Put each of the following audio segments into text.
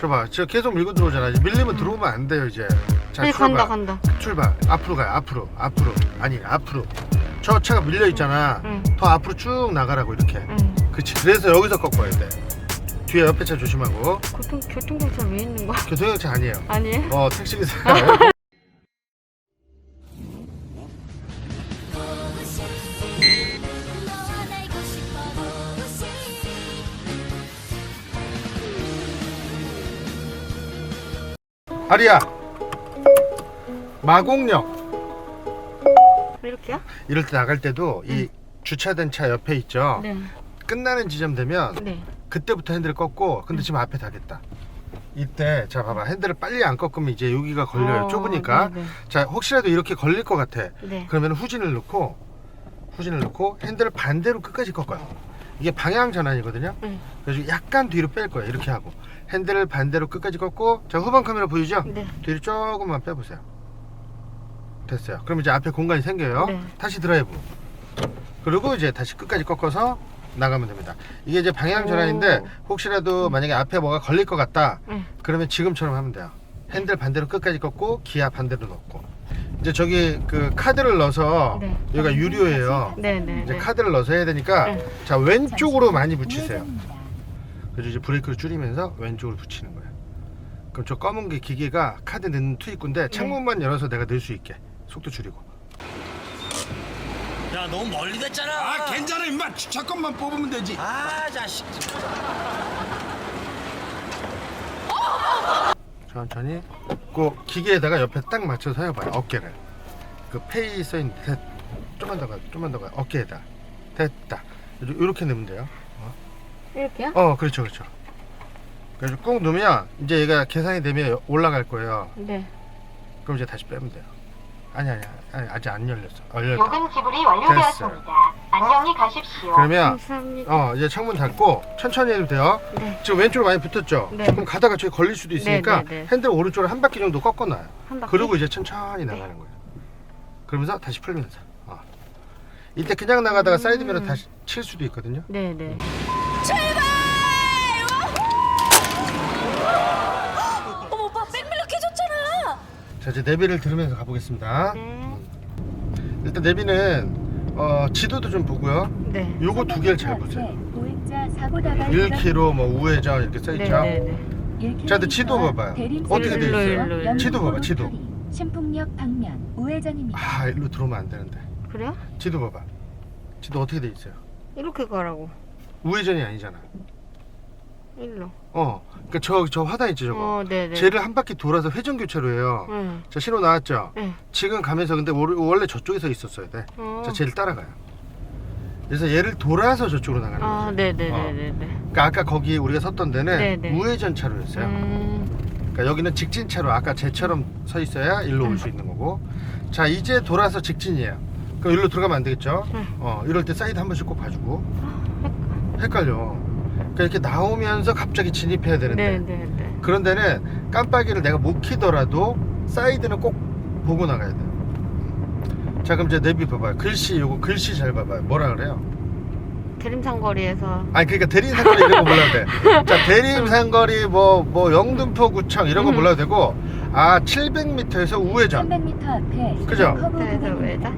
저봐. 저 계속 밀고 들어오잖아. 이제 밀리면 들어오면 안 돼요 이제. 자 아니, 출발. 간다, 간다. 출발. 앞으로 가요 앞으로. 앞으로. 아니 앞으로. 저 차가 밀려 있잖아. 응. 더 앞으로 쭉 나가라고 이렇게. 응. 그치. 그래서 여기서 꺾어야 돼. 뒤에 옆에 차 조심하고. 교통, 교통경찰 왜 있는 거야? 교통형차 아니에요. 아니에요? 어 택시기사 아리야. 마곡역. 이렇게요? 이럴 때 나갈 때도 이 주차된 차 옆에 있죠? 네. 끝나는 지점 되면 네. 그때부터 핸들을 꺾고 근데 지금 앞에 닿겠다. 이때 자 봐봐. 핸들을 빨리 안 꺾으면 이제 여기가 걸려요. 어, 좁으니까. 네, 자 혹시라도 이렇게 걸릴 것 같아. 네. 그러면 후진을 넣고 후진을 넣고 핸들을 반대로 끝까지 꺾어요. 이게 방향 전환이거든요. 네. 그래서 약간 뒤로 뺄 거예요. 이렇게 하고 핸들을 반대로 끝까지 꺾고 자 후방 카메라 보이죠 네. 뒤로 조금만 빼보세요 됐어요 그럼 이제 앞에 공간이 생겨요 네. 다시 드라이브 그리고 이제 다시 끝까지 꺾어서 나가면 됩니다 이게 이제 방향 전환인데 오. 혹시라도 만약에 앞에 뭐가 걸릴 것 같다 네. 그러면 지금처럼 하면 돼요 핸들 반대로 끝까지 꺾고 기아 반대로 넣고 이제 저기 그 카드를 넣어서 네. 여기가 유료예요 네, 네. 이제 네. 카드를 넣어서 해야 되니까 네. 자 왼쪽으로 많이 붙이세요 우회전입니다. 그래서 이제 브레이크를 줄이면서 왼쪽으로 붙이는 거예요. 그럼 저 검은 게 기계가 카드 넣는 투입구인데 네. 창문만 열어서 내가 넣을 수 있게 속도 줄이고. 야 너무 멀리 됐잖아. 아 괜찮아 임마 주차권만 뽑으면 되지 아 자식. 천천히. 그 기계에다가 옆에 딱 맞춰서 해봐요. 어깨를. 그 페이 써있는 됐. 좀만 더 가. 좀만 더 가. 어깨에다. 됐다. 이렇게 넣으면 돼요. 이렇게요? 어, 그렇죠, 그렇죠. 그래서 꾹 누면 이제 얘가 계산이 되면 올라갈 거예요. 네. 그럼 이제 다시 빼면 돼요. 아니 아니 아니 아직 안 열렸어. 어, 열렸다. 요금 지불이 완료되었습니다. 안녕히 가십시오. 그러면 감사합니다. 어 이제 창문 닫고 천천히 해도 돼요. 네. 지금 왼쪽으로 많이 붙었죠. 네. 그럼 가다가 저기 걸릴 수도 있으니까 네, 네, 네. 핸들 오른쪽으로 한 바퀴 정도 꺾어놔요. 한 바퀴. 그리고 이제 천천히 나가는 거예요. 그러면서 다시 풀면서. 어. 이때 그냥 나가다가 음. 사이드 미러 다시 칠 수도 있거든요. 네, 네. 어머 오빠 백밀러 켜졌잖아. 자 이제 내비를 들으면서 가보겠습니다. 네. 일단 내비는 어, 지도도 좀 보고요. 네. 요거 두 개를 잘 보세요. 보행자 사고 나갈 1km 뭐 우회전 이렇게 써 네, 있죠. 네, 네. 자, 근데 지도 봐봐요. 어떻게 돼 일로, 있어요? 일로, 일로. 지도 봐봐, 지도. 신풍역 방면 우회전입니다. 아 일로 들어오면 안 되는데. 그래요? 지도 봐봐. 지도 어떻게 돼 있어요? 이렇게 가라고. 우회전이 아니잖아. 일로. 어, 그러니까 저, 저 화단 있죠, 저거. 어, 네, 네. 쟤를 한 바퀴 돌아서 회전 교차로예요. 응. 자, 신호 나왔죠? 네. 지금 가면서 근데 월- 원래 저쪽에서 있었어야 돼. 어. 자, 쟤를 따라가요. 그래서 얘를 돌아서 저쪽으로 나가는 아, 거죠. 네, 네, 어. 네, 네, 네. 그러니까 아까 거기 우리가 섰던 데는 네, 네. 우회전 차로였어요. 음. 그러니까 여기는 직진 차로. 아까 쟤처럼 서 있어야 일로 올 음. 수 있는 거고. 자, 이제 돌아서 직진이에요. 그럼 일로 들어가면 안 되겠죠? 음. 어, 이럴 때 사이드 한 번씩 꼭 봐주고. 헷갈려. 그러니까 이렇게 나오면서 갑자기 진입해야 되는데. 네, 네, 네. 그런 데는 깜빡이를 내가 못 키더라도 사이드는 꼭 보고 나가야 돼요. 자, 그럼 이제 내비 봐봐요. 글씨, 요거 글씨 잘 봐봐요. 뭐라 그래요? 대림상거리에서 아니, 그러니까 대림상거리 이런 거 몰라도 돼. 자, 대림상거리 뭐, 뭐, 영등포구청 이런 거 음. 몰라도 되고, 아, 700m에서 우회전. 300m 앞에 그죠? 커브 그래서. 왜다?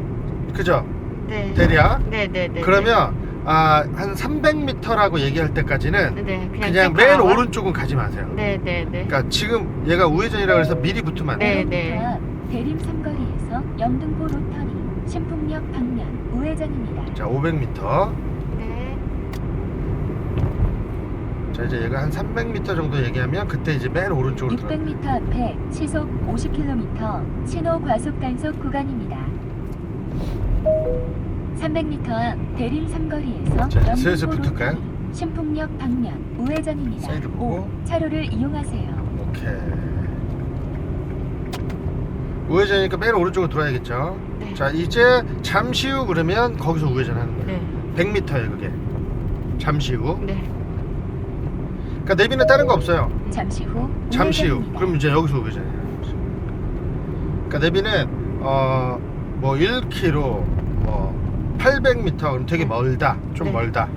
그죠? 네. 대리야? 네, 네, 네. 그러면, 아, 한 300m라고 얘기할 때까지는 네, 네. 그냥, 그냥 쭉맨 가라고요? 오른쪽은 가지 마세요. 네, 네, 네. 그러니까 지금 얘가 우회전이라 그래서 미리 붙으면 안 돼요. 네, 네. 앞 대림 삼거리에서 영등포 로터리 신풍역 방면 우회전입니다. 자, 500m. 네. 자, 이제 얘가 한 300m 정도 얘기하면 그때 이제 맨 오른쪽으로 들어. 600m 앞에 시속 50km 신호 과속 단속 구간입니다. 300m 앞 대림 삼거리에서 자, 슬슬 영등포 붙을까요? 신풍역 방면 우회전입니다. 사이드 보고. 오, 차로를 이용하세요. 오케이. 우회전이니까 맨 오른쪽으로 돌아야겠죠. 네. 자, 이제 잠시 후 그러면 거기서 우회전하는 거예요. 네. 100m예요, 그게. 잠시 후. 네. 그러니까 내비는 다른 거 없어요. 잠시 후 잠시 후. 우회전입니다. 그럼 이제 여기서 우회전이에요. 그러니까 내비는 어 뭐 1km 뭐 800m 그럼 되게 멀다. 좀 네. 멀다.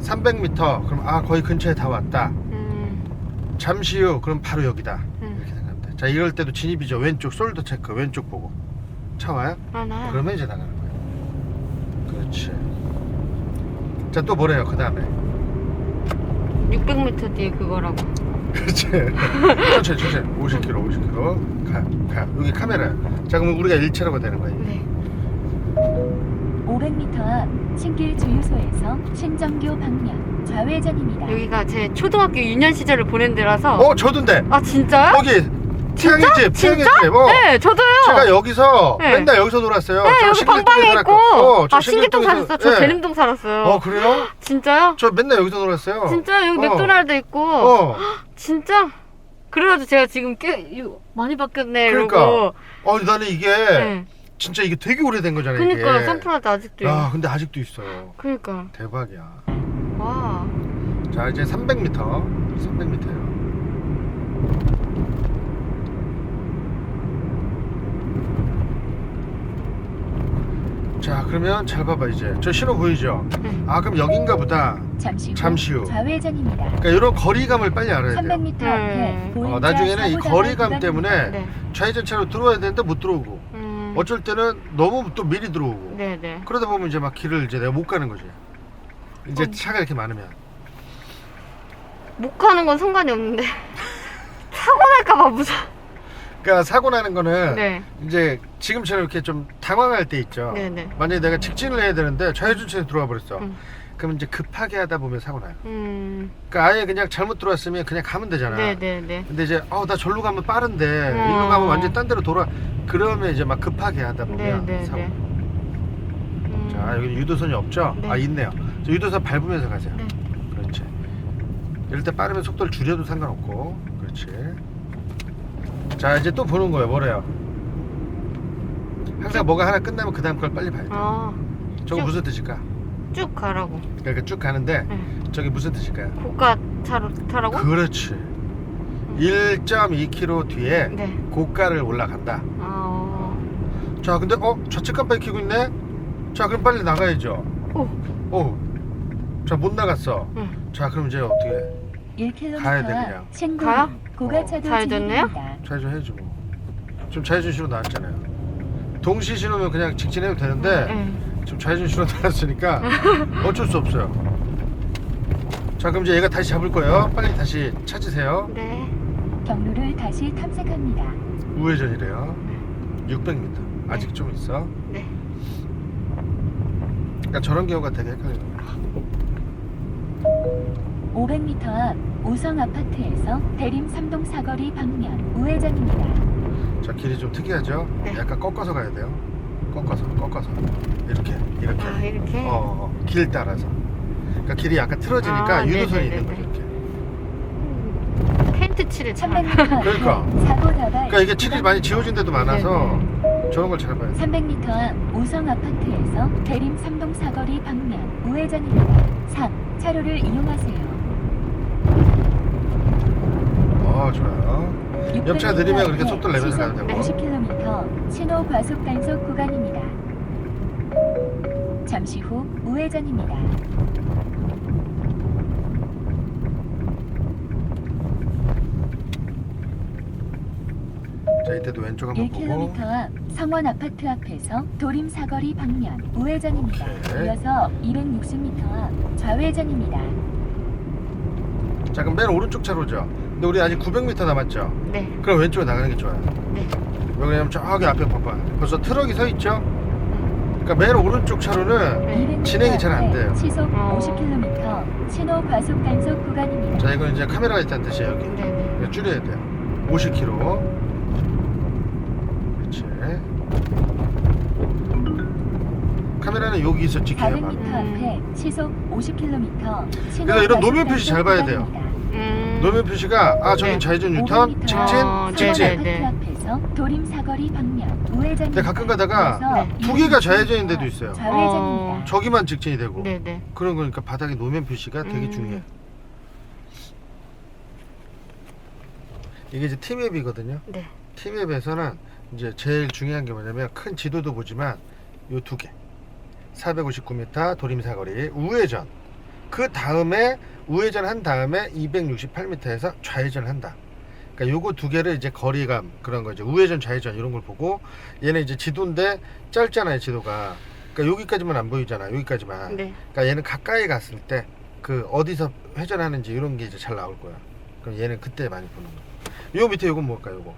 300m 그럼 아 거의 근처에 다 왔다. 음. 잠시 후 그럼 바로 여기다 응. 이렇게 돼. 자 이럴 때도 진입이죠 왼쪽 솔더 체크 왼쪽 보고 차 와요? 하나. 그러면 이제 나가는 거예요 그렇지 자 또 뭐래요 그 다음에 600m 뒤에 그거라고. 그렇지 천천히 천천히 50km 50km 가, 가 여기 카메라 자 그럼 우리가 일체라고 되는 거예요 네. 500m 앞 신길 주유소에서 신정교 방면 좌회전입니다. 여기가 제 초등학교 2년 시절을 보낸 데라서. 어 저도인데 아 진짜요? 거기 태양의 집 태양의 진짜? 집 어. 네, 저도요. 제가 여기서 네. 맨날 여기서 놀았어요 네, 저 여기 신길동에 방방에 있고. 살았고. 어, 저 아, 신길동 신길동에서- 사셨어요? 저 네. 대림동 살았어요. 어 그래요? 진짜요? 저 맨날 여기서 놀았어요 진짜 여기 어. 맥도날드 있고. 어. 진짜? 그래가지고 제가 지금 꽤 이거 많이 바뀌었네 그러니까. 이러고. 어 나는 이게 네. 진짜 이게 되게 오래된 거잖아요 그니까 이게. 선프라도 아직도. 야 근데 아직도 있어요 그니까. 대박이야 와. 자 이제 300m 300m예요 자 그러면 잘 봐봐 이제 저 신호 보이죠 네. 아 그럼 여긴가 보다 잠시 후, 잠시 후. 좌회전입니다. 그러니까 이런 거리감을 빨리 알아야 돼요 300m 앞에 음. 보행자 어, 나중에는 이 사고 거리감 때문에. 네. 좌회전차로 들어와야 되는데 못 들어오고 음. 어쩔 때는 너무 또 미리 들어오고 네네. 그러다 보면 이제 막 길을 이제 내가 못 가는 거지 이제 어. 차가 이렇게 많으면 못 가는 건 상관이 없는데 사고 날까봐 무서워. 그러니까 사고 나는 거는 네. 이제 지금처럼 이렇게 좀 당황할 때 있죠. 네네. 만약에 내가 직진을 해야 되는데 좌회전차에 들어와 버렸어. 음. 그럼 이제 급하게 하다 보면 사고 나요. 음. 그러니까 아예 그냥 잘못 들어왔으면 그냥 가면 되잖아. 네네네. 근데 이제 어나 절로 가면 빠른데 음. 이리로 가면 완전 딴 데로 돌아. 그러면 이제 막 급하게 하다 보면 네네네. 사고. 음. 자 여기 유도선이 없죠? 네. 아 있네요. 저 유도선 밟으면서 가세요. 네. 그렇지. 이럴 때 빠르면 속도를 줄여도 상관없고. 그렇지. 자 이제 또 보는 거예요. 뭐래요? 항상 뭐가 하나 끝나면 그 다음 걸 빨리 봐야 돼. 아, 저거 쭉. 무슨 뜻일까? 쭉 가라고. 그러니까 쭉 가는데 네. 저게 무슨 뜻일까요? 고가 차로 타라고? 그렇지. 1.2km 뒤에 네. 고가를 올라간다. 아, 어. 자, 근데 어 좌측 깜빡이 켜고 있네. 자, 그럼 빨리 나가야죠. 오. 오. 자, 못 나갔어. 응. 자, 그럼 이제 어떻게? 1km 가야 돼, 앞 그냥. 신고 가요? 고가차도 어? 진입입니다. 좌회전 해야지 뭐. 지금 좌회전 신호 나왔잖아요. 동시 신호면 그냥 직진해도 되는데 네. 지금 좌회전 신호 나왔으니까 어쩔 수 없어요. 자, 그럼 이제 얘가 다시 잡을 거예요. 빨리 다시 찾으세요. 네. 경로를 다시 탐색합니다. 우회전이래요. 600m. 아직 좀 있어. 네. 그러니까 저런 경우가 되게 헷갈려요. 500m 앞 오성 아파트에서 대림 삼동 사거리 방면 우회전입니다. 자, 길이 좀 특이하죠? 네. 약간 꺾어서 가야 돼요. 꺾어서, 꺾어서. 이렇게, 이렇게. 아, 이렇게? 어, 어, 길 따라서. 그러니까 길이 약간 틀어지니까 아, 유도선이 네네네네. 있는 거죠, 이렇게. 페인트 칠을 잘. 300m 앞 그러니까. 그러니까 이게 칠이 많이 지워진 데도 많아서 저런 걸 잘 봐야 돼. 300m 앞 오성 아파트에서 대림 삼동 사거리 방면 우회전입니다. 3. 차로를 이용하세요. 어, 좋아요. 옆차 느리면 그렇게 속도를 내면서 가도 되고. 50km 신호 과속 단속 구간입니다. 잠시 후 우회전입니다. 자, 이때도 왼쪽 한번 보고. 1km 앞 성원 아파트 앞에서 도림 사거리 방면 우회전입니다. 오케이. 이어서 260m 앞 좌회전입니다. 자, 그럼 맨 오른쪽 차로죠. 근데 우리 아직 900m 남았죠? 네. 그럼 왼쪽으로 나가는 게 좋아요. 네. 왜 그러냐면 저기 앞에 봐봐. 벌써 트럭이 서 있죠? 그러니까 맨 오른쪽 차로는 네. 200m 진행이 잘안 앞에 돼요. 시속 어. 50km 신호 과속 단속 구간입니다. 자, 이건 이제 카메라가 있다는 뜻이에요, 여기. 이거 줄여야 돼요. 50km. 그렇지. 카메라는 여기 있어 찍혀야 400m 봐. 앞에 시속 50km 신호 그래서 이런 노면 표시 잘 봐야 돼요. 음. 노면 표시가 아 저긴 네. 좌회전 유턴 500m 직진 어, 직진. 네, 아파트 네. 앞에서 도림 사거리 방면 우회전입니다. 근데 가끔 가다가 두 개가 260m 좌회전인 데도 있어요. 좌회전입니다. 어. 저기만 직진이 되고 네네. 그런 거니까 바닥에 노면 표시가 되게 음. 중요해요. 이게 이제 티맵이거든요. 네. 티맵에서는 이제 제일 중요한 게 뭐냐면 큰 지도도 보지만 요 두 개. 459m 도림사거리 우회전 그 다음에 우회전 한 다음에 268m에서 좌회전 한다. 그러니까 요거 두 개를 이제 거리감 그런 거 이제 우회전 좌회전 이런 걸 보고 얘는 이제 지도인데 짧잖아요 지도가. 그러니까 여기까지만 안 보이잖아 여기까지만. 네. 그러니까 얘는 가까이 갔을 때 그 어디서 회전하는지 이런 게 이제 잘 나올 거야. 그럼 얘는 그때 많이 보는 거야. 요 밑에 요건 뭘까요? 요거.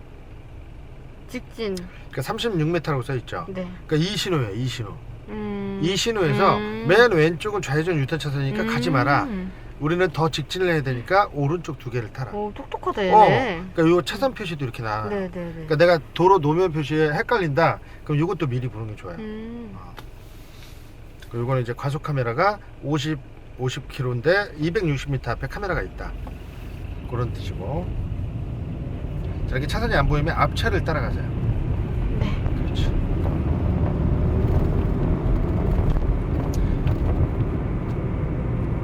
직진. 그러니까 36m라고 써 있죠. 네. 그러니까 이 신호예요. 이 신호. 음. 이 신호에서 음. 맨 왼쪽은 좌회전 유턴 차선이니까 가지 마라. 음. 우리는 더 직진을 해야 되니까 오른쪽 두 개를 타라. 오 똑똑하다 어. 얘네. 그러니까 요 차선 표시도 이렇게 나와. 네네네. 그러니까 내가 도로 노면 표시에 헷갈린다. 그럼 요것도 미리 보는 게 좋아요. 음. 그리고 이거는 이제 과속 카메라가 50 50km인데 260m 앞에 카메라가 있다. 그런 뜻이고. 자, 이렇게 차선이 안 보이면 앞차를 따라가세요. 네. 그렇지.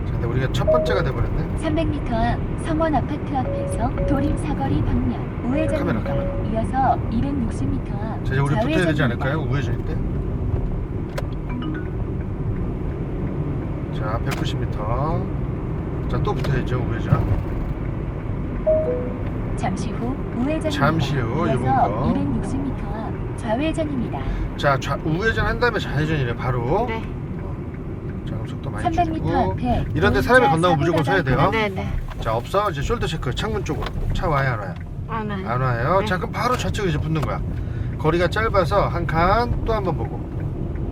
자, 근데 우리가 첫 번째가 돼버렸네. 300m 앞 성원 아파트 앞에서 도림 사거리 방면. 카메라, 카메라. 이어서 260m 앞 자, 이제 우리 붙어야 되지. 않을까요? 우회전일 때. 자, 190m. 자, 또 붙어야죠, 우회전. 잠시 후 우회전입니다. 잠시 후 이어서 이번 거. 260m 앞 좌회전입니다. 자, 좌, 우회전 한 다음에 좌회전이래, 바로. 네. 자, 그럼 속도 많이 300m 줄이고. 앞에 이런데 사람이 건너면 무조건 서야 돼요. 네네. 자, 없어. 이제 숄더 체크, 창문 쪽으로. 차 와요, 안 와요? 아 네. 안 와요. 네. 자, 그럼 바로 좌측으로 이제 붙는 거야. 거리가 짧아서 한 칸, 또 한 번 보고.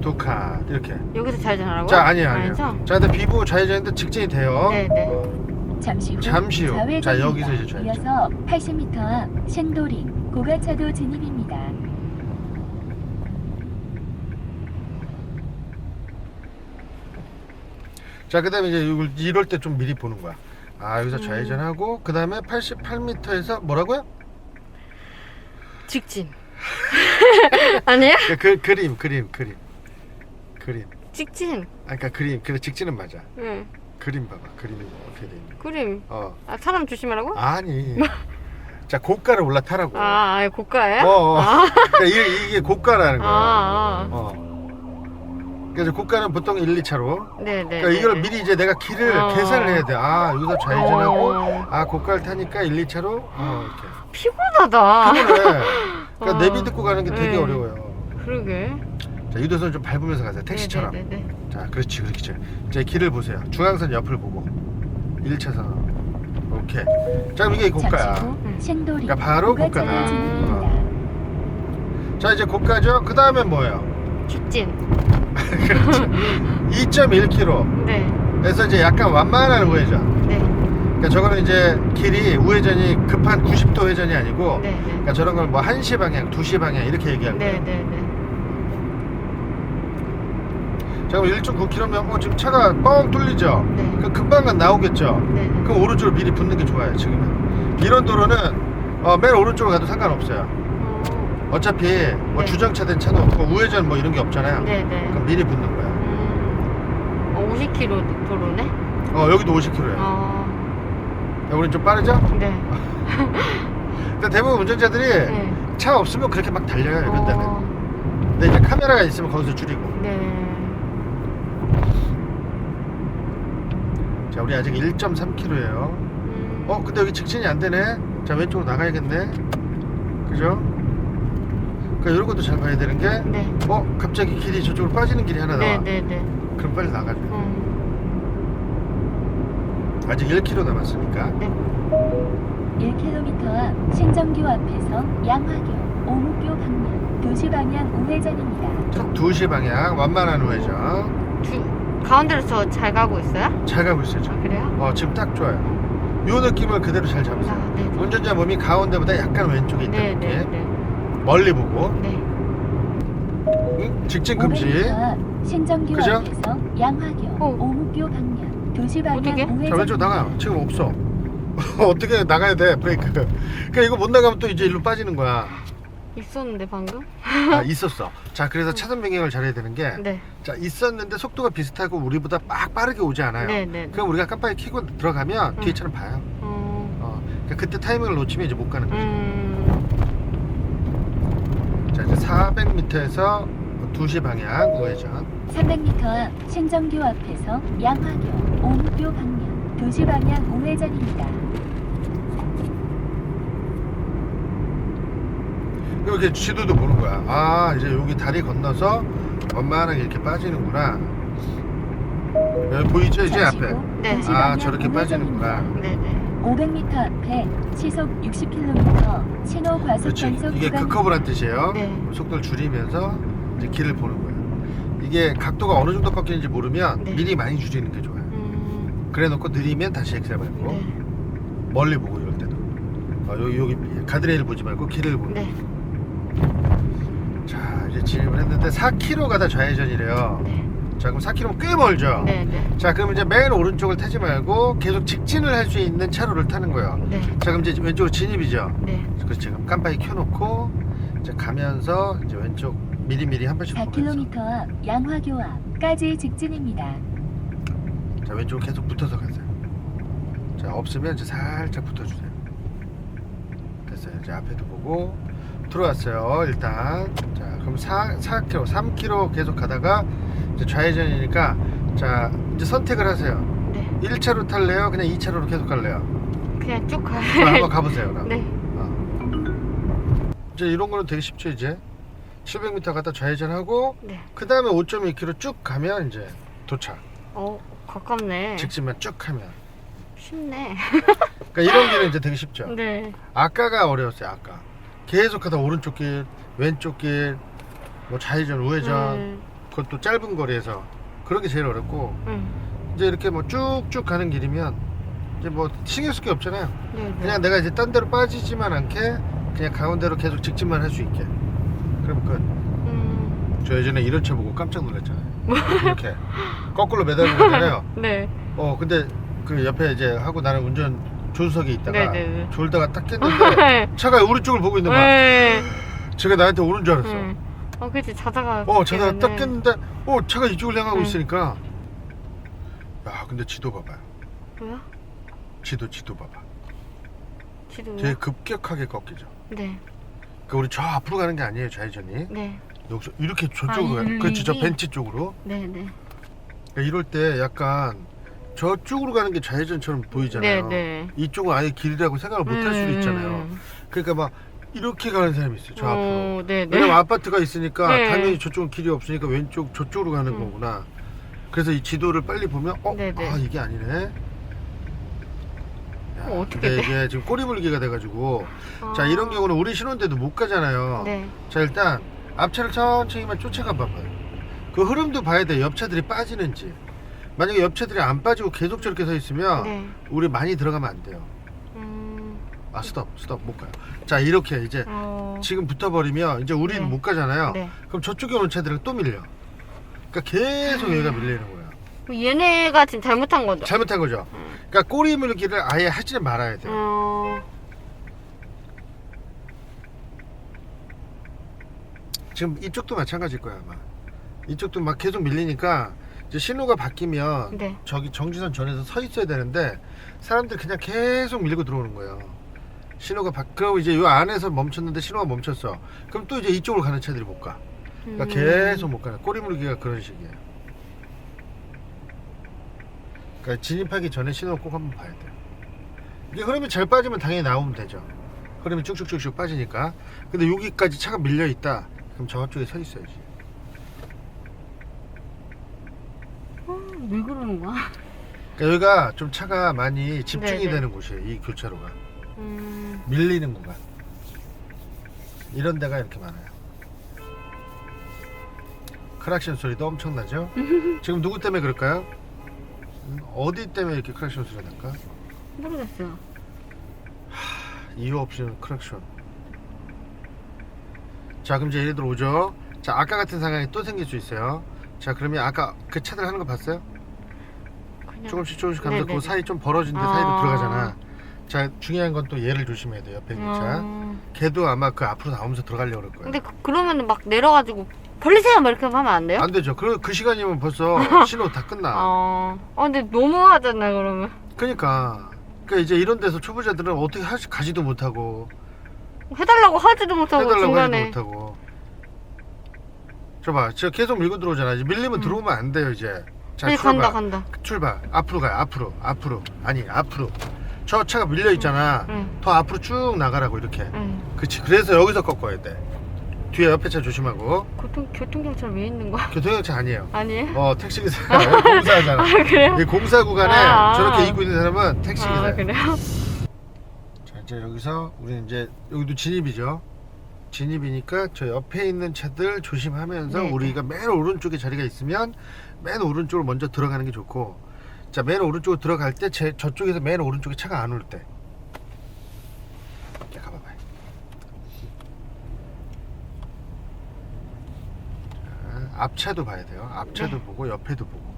두 칸, 이렇게. 여기서 좌회전하라고? 자, 아니에요, 아니에요. 아니죠? 자, 근데 비보 좌회전인데 직진이 돼요. 네네. 어. 잠시 후 잠시 후. 좌회전입니다. 자, 여기서 이제 좌회전. 이어서 80m 앞 신도림 고가차도 진입입니다. 자, 그 다음에 이제 이걸 이럴 때 좀 미리 보는 거야. 아, 여기서 음. 좌회전하고, 그 다음에 88m에서 뭐라고요? 직진. 아니야? 그, 그 그림, 그림, 그림. 그림. 직진. 아, 그러니까 그림, 그래, 직진은 맞아. 응. 그림 봐봐. 그림이 어떻게 돼 있는 그림. 어. 아 사람 조심하라고? 아니. 자, 고가를 올라타라고. 아, 아예 고가예요? 어, 어. 아, 그러니까 이게, 이게 고가라는 거야. 아, 어. 그래서 고가는 보통 1, 2차로. 아. 네네. 그러니까 이걸 미리 이제 내가 길을 어. 계산을 해야 돼. 아, 여기서 좌회전하고, 어. 아, 고가를 타니까 1, 2차로. 어, 이렇게. 피곤하다. 그래. 그러니까 어. 내비 듣고 가는 게 되게 네. 어려워요. 그러게. 자, 유도선 좀 밟으면서 가세요. 택시처럼. 네 네네. 자, 그렇지, 그렇지. 자, 길을 보세요. 중앙선 옆을 보고. 1차선. 오케이. 자, 그럼 이게 고가야. 신도림 그러니까 바로 고가다. 진입입니다. 자, 이제 고가죠. 그 다음에 뭐예요? 직진. 그렇죠. 2.1km. 네. 에서 이제 약간 완만한 우회전. 네. 그러니까 저거는 이제 길이 우회전이 급한 90도 회전이 아니고 네 네. 그러니까 저런 걸 뭐 1시 방향, 2시 방향 이렇게 얘기하는 거예요. 네네네. 자, 그럼 1.9km면 어, 지금 차가 뻥 뚫리죠? 네. 그럼 금방 간 나오겠죠? 네네. 그럼 오른쪽으로 미리 붙는 게 좋아요, 지금은. 이런 도로는 어, 맨 오른쪽으로 가도 상관없어요. 어, 어차피 뭐 네. 주정차 된 차도 없고 우회전 뭐 이런 게 없잖아요. 네네. 그럼 미리 붙는 거야. 음. 어, 50km 도로네? 어, 여기도 50km예요. 어. 우린 좀 빠르죠? 네. 근데 대부분 운전자들이 네. 차 없으면 그렇게 막 달려요, 이런 데는. 어, 근데 이제 카메라가 있으면 거기서 줄이고. 네. 자, 우리 아직 1.3km예요. 음. 어, 근데 여기 직진이 안 되네. 자, 왼쪽으로 나가야겠네. 그죠? 그러니까 이런 것도 잘 봐야 되는 게, 네. 어, 갑자기 길이 저쪽으로 빠지는 길이 하나 나와. 네네네. 그럼 빨리 나가줘. 음. 아직 1km 남았으니까. 1km 앞 신정교 앞에서 양화교 오목교 방면 도시 방향 우회전입니다. 자, 2시 방향, 완만한 우회전. 주, 가운데로서 잘 가고 있어요? 잘 가고 있어요, 지금. 아, 그래요? 어, 지금 딱 좋아요. 요 느낌을 그대로 잘 잡으세요. 아, 네. 운전자 몸이 가운데보다 약간 왼쪽에 있다. 네, 는 네. 네. 멀리 보고. 네. 응? 직진 금지. 500m 앞 신정교 그죠? 앞에서 양화교 어. 오목교 방면 도시 방향 어떻게? 자, 왼쪽 나가요. 지금 없어. 어떻게 나가야 돼, 브레이크. 그러니까 이거 못 나가면 또 이제 일로 빠지는 거야. 있었는데 방금? 아, 있었어. 자, 그래서 차선 변경을 잘해야 되는 게. 네. 자, 있었는데 속도가 비슷하고 우리보다 막 빠르게 오지 않아요. 네, 네. 네. 그럼 우리가 깜빡이 켜고 들어가면 음. 뒤에 차는 봐요. 어. 어, 그러니까 그때 타이밍을 놓치면 이제 못 가는 거죠. 음. 자, 이제 400m에서 2시 방향 우회전. 300m 앞 신정교 앞에서 양화교 옴교 방면 도시 방향 우회전입니다. 이렇게 지도도 보는 거야. 아, 이제 여기 다리 건너서 원만하게 이렇게 빠지는구나. 여기 보이죠? 이제 잠시 앞에. 후 네. 아, 저렇게 빠지는구나. 네네. 500m 앞에 시속 60km 신호 과속 그렇지. 단속 이게 구간 극커브란 뜻이에요. 네. 속도를 줄이면서 이제 길을 보는 거예요. 이게 각도가 어느 정도 꺾이는지 모르면 네. 미리 많이 줄이는 게 좋아요. 음. 그래 놓고 느리면 다시 엑셀 밟고 네. 멀리 보고 이럴 때도 어, 여기 여기 가드레일 보지 말고 길을 보는 네. 자 이제 진입을 했는데 4km 가 다 좌회전이래요 네. 자 그럼 4km면 꽤 멀죠 네. 네. 자 그럼 이제 맨 오른쪽을 타지 말고 계속 직진을 할 수 있는 차로를 타는 거예요 네. 자 그럼 이제 왼쪽으로 진입이죠 네. 그렇지 그럼 깜빡이 켜놓고 이제 가면서 이제 왼쪽 미리미리 한 번씩 보면서 4km 앞 양화교 앞까지 직진입니다. 자 왼쪽으로 계속 붙어서 가세요 자 없으면 이제 살짝 붙어주세요 됐어요 이제 앞에도 보고 들어왔어요 일단 자 그럼 4, 4km 3km 계속 가다가 이제 좌회전이니까 자 이제 선택을 하세요 네. 1차로 탈래요 그냥 2차로로 계속 갈래요 그냥 쭉 가. 그럼 한번 가보세요 그럼 네. 어. 이제 이런 거는 되게 쉽죠 이제 700m 갔다 좌회전하고 네. 그 다음에 5.2km 쭉 가면 이제 도착 어, 가깝네. 직진만 쭉 하면 쉽네. 그러니까 이런 길은 이제 되게 쉽죠 네. 아까가 어려웠어요 아까 계속하다 오른쪽 길 왼쪽 길 뭐 좌회전 우회전 음. 그것도 짧은 거리에서 그런 게 제일 어렵고 음. 이제 이렇게 뭐 쭉쭉 가는 길이면 이제 뭐 신경 쓸 게 없잖아요 네. 네. 그냥 내가 이제 딴 데로 빠지지만 않게 그냥 가운데로 계속 직진만 할 수 있게 그럼 음. 그저 예전에 이런 차 보고 깜짝 놀랐잖아요 이렇게 거꾸로 매달리는 거잖아요 네. 어 근데 그 옆에 이제 하고 나는 운전 조수석에 있다가 네 네 네. 졸다가 딱 깼는데 네. 차가 오른쪽을 보고 있는 거야 네. 제가 나한테 오는 줄 알았어 음. 어, 그치. 자다가. 어 자다가 딱 깼는데 어 차가 이쪽을 향하고 음. 있으니까 야 근데 지도 봐봐요 뭐야? 지도 지도 봐봐 지도. 되게 급격하게 꺾이죠 네. 그 우리 저 앞으로 가는 게 아니에요 좌회전이 네. 여기서 이렇게 아, 저쪽으로 가요 이 그렇지 저 릴이? 벤치 쪽으로 네. 네. 그러니까 이럴 때 약간 저쪽으로 가는 게 좌회전처럼 보이잖아요 네. 네. 이쪽은 아예 길이라고 생각을 못 할 수도 음. 있잖아요 그러니까 막 이렇게 가는 사람이 있어요 저 앞으로 어, 네. 네. 왜냐면 아파트가 있으니까 네. 당연히 저쪽은 길이 없으니까 왼쪽 저쪽으로 가는 음. 거구나 그래서 이 지도를 빨리 보면 어? 네 네. 아 이게 아니네 야, 어, 어떻게 근데 돼? 이게 지금 꼬리물기가 돼가지고 자 아. 이런 경우는 우리 신혼데도 못 가잖아요 네. 자 일단 앞차를 천천히만 쫓아가 봐봐요 그 흐름도 봐야 돼 옆차들이 빠지는지 만약에 옆차들이 안 빠지고 계속 저렇게 서 있으면 네. 우리 많이 들어가면 안 돼요 음. 아 스톱 스톱 못 가요 자 이렇게 이제 어. 지금 붙어버리면 이제 우리는 네. 못 가잖아요 네. 그럼 저쪽에 오는 차들은 또 밀려 그러니까 계속 얘가 밀리는 거예요 얘네가 지금 잘못한 거죠. 잘못한 거죠 그러니까 꼬리 물기를 아예 하지 말아야 돼요 어. 지금 이쪽도 마찬가지일 거야 아마 이쪽도 막 계속 밀리니까 이제 신호가 바뀌면 네. 저기 정지선 전에서 서 있어야 되는데 사람들이 그냥 계속 밀고 들어오는 거예요 신호가 바 그럼 이제 요 안에서 멈췄는데 신호가 멈췄어. 그럼 또 이제 이쪽으로 가는 차들이 못 가. 그러니까 음. 계속 못 가는 꼬리 물기가 그런 식이에요. 그러니까 진입하기 전에 신호를 꼭 한번 봐야 돼요 이게 흐름이 잘 빠지면 당연히 나오면 되죠. 흐름이 쭉쭉쭉쭉 빠지니까. 근데 여기까지 차가 밀려 있다. 그럼 저쪽에 서 있어야지. 음, 왜 그러는 거야? 그러니까 여기가 좀 차가 많이 집중이 네네. 되는 곳이에요 이 교차로가. 음. 밀리는 구간 이런 데가 이렇게 많아요 크락션 소리도 엄청나죠 지금 누구 때문에 그럴까요? 음, 어디 때문에 이렇게 크락션 소리가 날까? 모르겠어요. 이유 없이는 크락션 자 그럼 이제 얘네들 오죠 자 아까 같은 상황이 또 생길 수 있어요 자 그러면 아까 그 차들 하는 거 봤어요? 그냥. 조금씩 조금씩 가면서 네네네. 그 사이 좀 벌어진 데 아. 사이로 들어가잖아 자 중요한 건 또 얘를 조심해야 돼요 옆에 있는 차 어. 걔도 아마 그 앞으로 나오면서 들어가려고 그럴 거예요 근데 그, 그러면은 막 내려가지고 벌리세요 막 이렇게 하면 안 돼요? 안 되죠 그, 그 시간이면 벌써 신호 다 끝나 어. 어 근데 너무 하잖아 그러면. 그러니까 그러니까 이제 이런 데서 초보자들은 어떻게 하, 가지도 못하고 해달라고 하지도 못하고 해달라고 중간에. 하지도 못하고 저봐, 저 계속 밀고 들어오잖아. 이제 밀리면 음. 들어오면 안 돼요 이제. 자 아니, 출발. 간다, 간다. 출발. 앞으로 가요. 앞으로. 앞으로. 아니 앞으로. 저 차가 밀려 있잖아. 응. 더 앞으로 쭉 나가라고 이렇게. 응. 그렇지. 그래서 여기서 꺾어야 돼. 뒤에 옆에 차 조심하고. 교통, 교통 경찰 왜 있는 거야? 교통경찰 아니에요. 아니에요? 어 택시 기사 공사하잖아. 아, 그래요? 이 공사 구간에 아. 저렇게 입고 있는 사람은 택시 기사. 아, 그래요? 자 이제 여기서 우리 이제 여기도 진입이죠. 진입이니까 저 옆에 있는 차들 조심하면서 네, 우리가 맨 오른쪽에 자리가 있으면 맨 오른쪽으로 먼저 들어가는 게 좋고 자 맨 오른쪽으로 들어갈 때 제, 저쪽에서 맨 오른쪽에 차가 안 올 때. 자 가봐봐요. 자, 앞차도 봐야 돼요. 앞차도 네. 보고 옆에도 보고.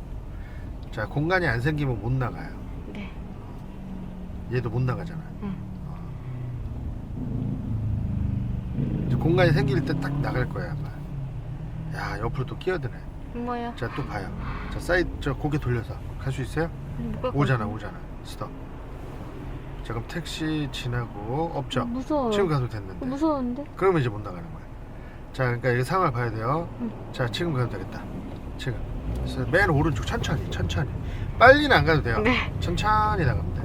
자 공간이 안 생기면 못 나가요. 네. 얘도 못 나가잖아. 응. 이제 공간이 생길 때 딱 나갈 거야 아마. 야 옆으로 또 끼어드네. 뭐야? 자또 봐요. 자 사이드 저 고개 돌려서 갈 수 있어요? 뭐가 오잖아 오잖아. 스톱. 자 그럼 택시 지나고 없죠? 무서워. 지금 가도 됐는데. 무서운데? 그러면 이제 못 나가는 거야. 자 그러니까 이 상황을 봐야 돼요. 응. 자 지금 가도 되겠다. 지금. 그래서 맨 오른쪽 천천히 천천히. 빨리는 안 가도 돼요. 네. 천천히 나가면 돼.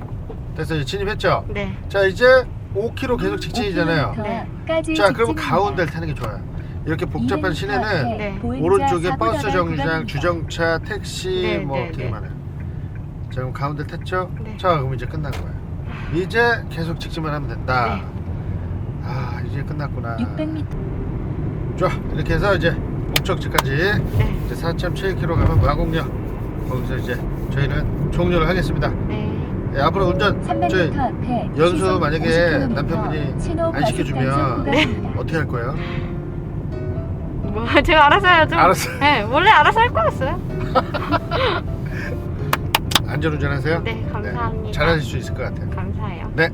됐어 이제 진입했죠? 네. 자 이제 5km 계속 직진이잖아요. 네. 까지 자 그러면. 가운데를 타는 게 좋아요. 이렇게 복잡한 200m 시내는 앞에 네. 보행자 오른쪽에 버스 정류장, 구간입니다. 주정차, 택시 네, 뭐 네, 되게 네. 많아요. 자 그럼 가운데 탔죠? 네. 자 그럼 이제 끝난 거예요. 이제 계속 직진만 하면 된다. 네. 아 이제 끝났구나. 600m 좋아 이렇게 해서 이제 목적지까지 네. 이제 4.7km 가면 마곡역 거기서 이제 저희는 종료를 하겠습니다. 네. 예, 앞으로 운전 저희 300m 앞에 연수 시속 만약에 50km 남편분이 신호 안 과속 시켜주면 단속 구간입니다. 어떻게 할 거예요? 뭐, 제가 알아서 해야죠. 알았어. 네, 원래 알아서 할 거였어요. 안전운전하세요. 네, 감사합니다. 잘하실 수 있을 것 같아요. 감사해요. 네